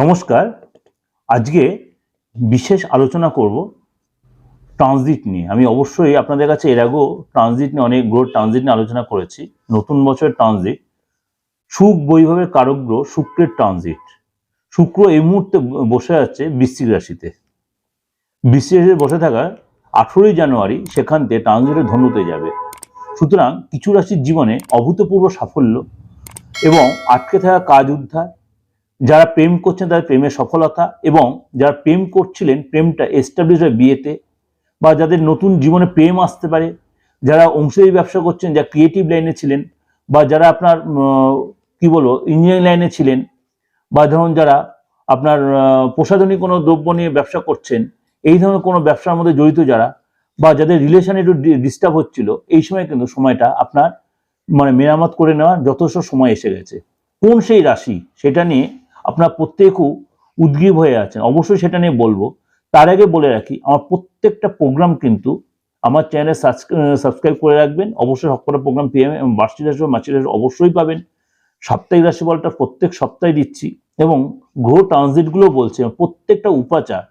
নমস্কার। আজকে বিশেষ আলোচনা করব ট্রানজিট নিয়ে। আমি অবশ্যই আপনাদের কাছে এর আগেও ট্রানজিট নিয়ে অনেক গ্রহ ট্রানজিট নিয়ে আলোচনা করেছি। নতুন বছরের ট্রানজিট। সুখ বৈভবের কারক গ্রহ শুক্রের ট্রানজিট। শুক্র এই মুহূর্তে বসে আছে বৃশ্চিক রাশিতে। বৃশ্চিক রাশিতে বসে থাকার আঠেরোই জানুয়ারি সেখান থেকে ট্রানজিটে ধনুতে যাবে। সুতরাং কিছু রাশির জীবনে অভূতপূর্ব সাফল্য এবং আটকে থাকা কাজ উদ্ধার যারা প্রেম করছেন তাদের প্রেমের সফলতা এবং যারা প্রেম করছিলেন, প্রেমটা এস্টাবলিশ হয় বিয়েতে বা যাদের নতুন জীবনে প্রেম আসতে পারে, যারা অংশীদারি ব্যবসা করছেন, যারা ক্রিয়েটিভ লাইনে ছিলেন বা যারা আপনার কি বলব ইঞ্জিনিয়ারিং লাইনে ছিলেন বা ধরুন যারা আপনার প্রসাধনী কোনো দ্রব্য নিয়ে ব্যবসা করছেন, এই ধরনের কোনো ব্যবসার মধ্যে জড়িত যারা বা যাদের রিলেশন একটু ডিস্টার্ব হচ্ছিল, এই সময় কিন্তু সময়টা আপনার মানে মেরামত করে নেওয়ার যথেষ্ট সময় এসে গেছে। কোন সেই রাশি? সেটা নিয়ে আপনার প্রত্যেকে খুব উদ্গ্রীব হয়ে আছেন। অবশ্যই সেটা নিয়ে বলব। তার আগে বলে রাখি, আমার প্রত্যেকটা প্রোগ্রাম কিন্তু আমার চ্যানেলে সাবস্ক্রাইব করে রাখবেন। অবশ্যই সবকটা প্রোগ্রাম পেয়ে এবং বার্ষিক রাশি মাসিক রাশি অবশ্যই পাবেন। সাপ্তাহিক রাশিফলটা প্রত্যেক সপ্তাহে দিচ্ছি এবং গ্রহ ট্রানজিটগুলো বলছে, প্রত্যেকটা উপাচার,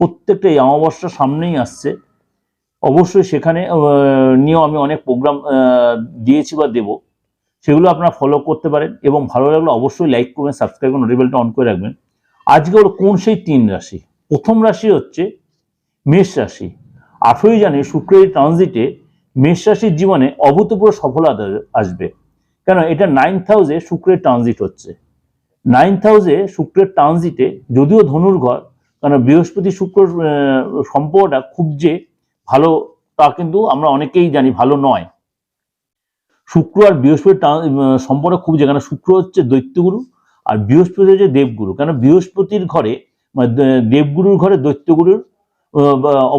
প্রত্যেকটা এই অমাবস্যার সামনেই আসছে। অবশ্যই সেখানে নিয়েও আমি অনেক প্রোগ্রাম দিয়েছি বা দেবো। সেগুলো আপনারা ফলো করতে পারেন এবং ভালো লাগলে অবশ্যই লাইক করবেন সাবস্ক্রাইব করবেন নোটিফিকেশনটা অন করে রাখবেন। আজকে হলো কোন সেই তিন রাশি? প্রথম রাশি হচ্ছে মেষ রাশি। আঠেরোই জানুয়ারি শুক্রের ট্রানজিটে মেষ রাশির জীবনে অভূতপূর্ব সফলতা আসবে। কেন এটা নাইন্থ হাউসে শুক্রের ট্রানজিট হচ্ছে। নাইন্থ হাউসে শুক্রের ট্রানজিটে যদিও ধনুর ঘর কারণ বৃহস্পতি শুক্র সম্পর্কটা খুব যে ভালো তা কিন্তু আমরা অনেকেই জানি ভালো নয়। শুক্র আর বৃহস্পতি সম্পর্ক খুব যেখানে শুক্র হচ্ছে দৈত্যগুরু আর বৃহস্পতি হচ্ছে দেবগুরু। কেন বৃহস্পতির ঘরে মানে দেবগুরুর ঘরে দৈত্যগুরুর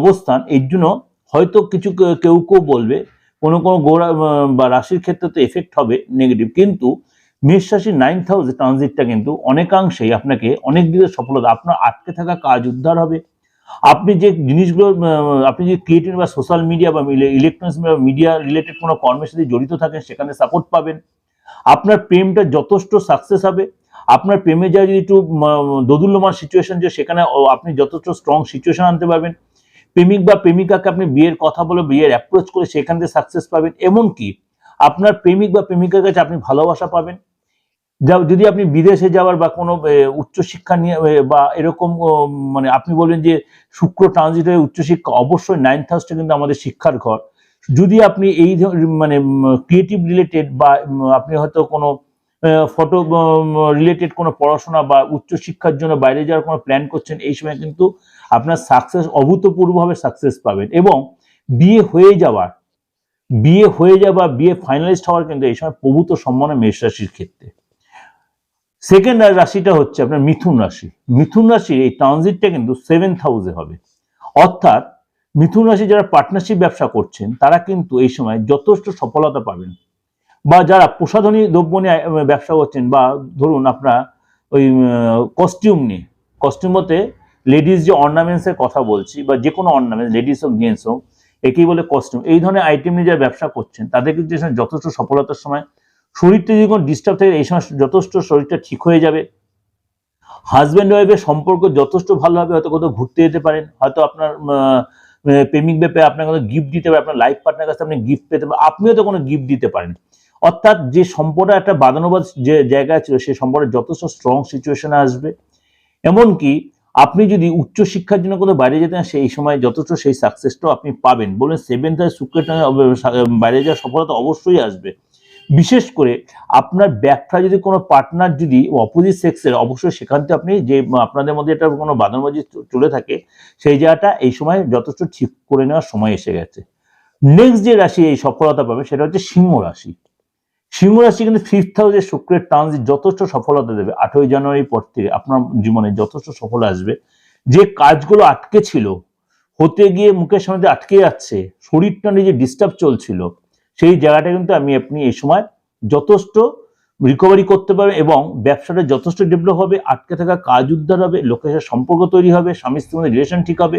অবস্থান, এর জন্য হয়তো কিছু কেউ কেউ বলবে, কোনো কোনো গোড়া বা রাশির ক্ষেত্রে তো এফেক্ট হবে নেগেটিভ কিন্তু মেষ রাশির নাইন্থ হাউসে ট্রানজিটটা কিন্তু অনেকাংশেই আপনাকে অনেক দিনের সফলতা, আপনার আটকে থাকা কাজ উদ্ধার হবে। আপনি যে জিনিসগুলো আপনি যে ক্রিয়েটিভ বা সোশ্যাল মিডিয়া বা ইলেকট্রনিক্স মিডিয়া রিলেটেড কোনো কর্মের সাথে জড়িত থাকেন, সেখানে সাপোর্ট পাবেন। আপনার প্রেমটা যথেষ্ট সাকসেস হবে। আপনার প্রেমে যা যদি একটু দোদুল্যমান সিচুয়েশন যে সেখানে আপনি যথেষ্ট স্ট্রং সিচুয়েশন আনতে পারবেন। প্রেমিক বা প্রেমিকাকে আপনি বিয়ের কথা বলে, বিয়ের অ্যাপ্রোচ করে সেখান থেকে সাকসেস পাবেন। এমনকি আপনার প্রেমিক বা প্রেমিকার কাছে আপনি ভালোবাসা পাবেন। যা- যদি আপনি বিদেশে যাওয়ার বা কোনো উচ্চশিক্ষা নিয়ে বা এরকম মানে আপনি বলবেন যে শুক্র ট্রানজিট হয়ে উচ্চশিক্ষা, অবশ্যই নাইন্থ হাউসটা কিন্তু আমাদের শিক্ষার ঘর। যদি আপনি এই মানে ক্রিয়েটিভ রিলেটেড বা আপনি হয়তো কোনো ফটো রিলেটেড কোনো পড়াশোনা বা উচ্চশিক্ষার জন্য বাইরে যাওয়ার কোনো প্ল্যান করছেন, এই সময় কিন্তু আপনার সাকসেস অভূতপূর্বভাবে সাকসেস পাবেন। এবং বিয়ে হয়ে যাওয়ার, বিয়ে হয়ে যাওয়া বিয়ে ফাইনালিস্ট হওয়ার কিন্তু এই সময় প্রভূত সম্মান মেষ রাশির ক্ষেত্রে। সেকেন্ড রাশিটা হচ্ছে আপনার মিথুন রাশি। মিথুন রাশির এই ট্রানজিটটা কিন্তু সেভেন্থ হাউসে হবে। অর্থাৎ মিথুন রাশি যারা পার্টনারশিপ ব্যবসা করছেন, তারা কিন্তু এই সময় যথেষ্ট সফলতা পাবেন। বা যারা প্রসাধনী দ্রব্য নিয়ে ব্যবসা করছেন বা ধরুন আপনার ওই কস্টিউম নিয়ে কস্টিউমতে লেডিস যে অর্নামেন্টসের কথা বলছি বা যে কোনো অর্নামেন্টস লেডিস হোক জেন্টস হোক, একেই বলে কস্টিউম এই ধরনের আইটেম নিয়ে যারা ব্যবসা করছেন, তাদের কিন্তু যথেষ্ট সফলতার সময় শরীরটা যদি কোনো ডিস্টার্ব থাকে, এই সময় যথেষ্ট শরীরটা ঠিক হয়ে যাবে। হাজব্যান্ড ওয়াইফের সম্পর্ক যথেষ্ট ভালো হবে, হয়তো কোথাও ঘুরতে যেতে পারেন, হয়তো আপনার প্রেমিক ব্যাপারে আপনার কোনো গিফট দিতে পারে, আপনার লাইফ পার্টনার কাছে আপনি গিফট পেতে পারেন, আপনিও তো কোনো গিফট দিতে পারেন। অর্থাৎ যে সম্পর্ক, একটা বাদানুবাদ যে জায়গায় ছিল সেই সম্পর্কে যথেষ্ট স্ট্রং সিচুয়েশনে আসবে। এমনকি আপনি যদি উচ্চ শিক্ষার জন্য কোথাও বাইরে যেতেন সেই সময় যথেষ্ট সেই সাকসেসটাও আপনি পাবেন। বলুন সেভেন্থ আর শুক্রের বাইরে যাওয়ার সফলতা অবশ্যই আসবে। বিশেষ করে আপনার ব্যবসা যদি কোনো পার্টনার যদি অপোজিট সেক্সের অবশ্যই সেখান থেকে আপনি যে আপনাদের মধ্যে একটা কোনো বাদানুবাজি চলে থাকে, সেই জায়গাটা এই সময় যথেষ্ট ঠিক করে নেওয়ার সময় এসে গেছে। নেক্সট যে রাশি এই সফলতা পাবে সেটা হচ্ছে সিংহ রাশি। সিংহ রাশি কিন্তু ফিফথ হাউসে শুক্রের ট্রানজিট যথেষ্ট সফলতা দেবে আঠেরোই জানুয়ারির পর থেকে আপনার জীবনে যথেষ্ট সফল আসবে। যে কাজগুলো আটকে ছিল, হতে গিয়ে মুখের সামনে আটকে যাচ্ছে, শরীরটা নিয়ে যে ডিস্টার্ব চলছিল সেই জায়গাটা কিন্তু আমি আপনি এই সময় যথেষ্ট রিকভারি করতে পারবেন এবং ব্যবসাটা যথেষ্ট ডেভেলপ হবে, আটকে থাকা কাজ উদ্ধার হবে, লোকের সাথে সম্পর্ক তৈরি হবে, স্বামী স্ত্রীর মধ্যে রিলেশন ঠিক হবে।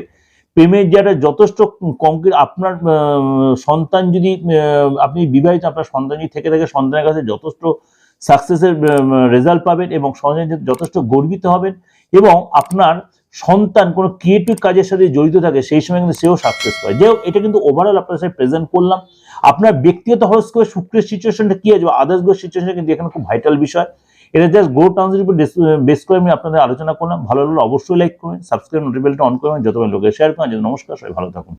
প্রেমের জায়গাটা যথেষ্ট কংক্রিট আপনার সন্তান যদি আপনি বিবাহিত, আপনার সন্তান যদি থেকে থাকে, সন্তানের কাছে যথেষ্ট সাকসেসের রেজাল্ট পাবেন এবং সমাজে যথেষ্ট গর্বিত হবেন এবং আপনার সন্তান, কোনো ক্রিয়েটিভ কাজের সাথে জড়িত থাকে, সেই সময় কিন্তু সেও সাকসেস পায়। যাই হোক, এটা কিন্তু ওভারঅল আপনার সাথে প্রেজেন্ট করলাম। আপনার ব্যক্তিগত হরস্কোপে শুক্রের সিচুয়েশনটা কি আছে আদার্স গ্রহ সিচুয়েশন কিন্তু এখানে খুব ভাইটাল বিষয়। এটা জাস্ট গ্রো টাউন্সের উপর বেস করে আমি আপনাদের আলোচনা করলাম। ভালো লাগলে অবশ্যই লাইক করবেন সাবস্ক্রাইব নোটিফিকেশনটা অন করবেন যত লোকে শেয়ার করেন নমস্কার, সবাই ভালো থাকুন।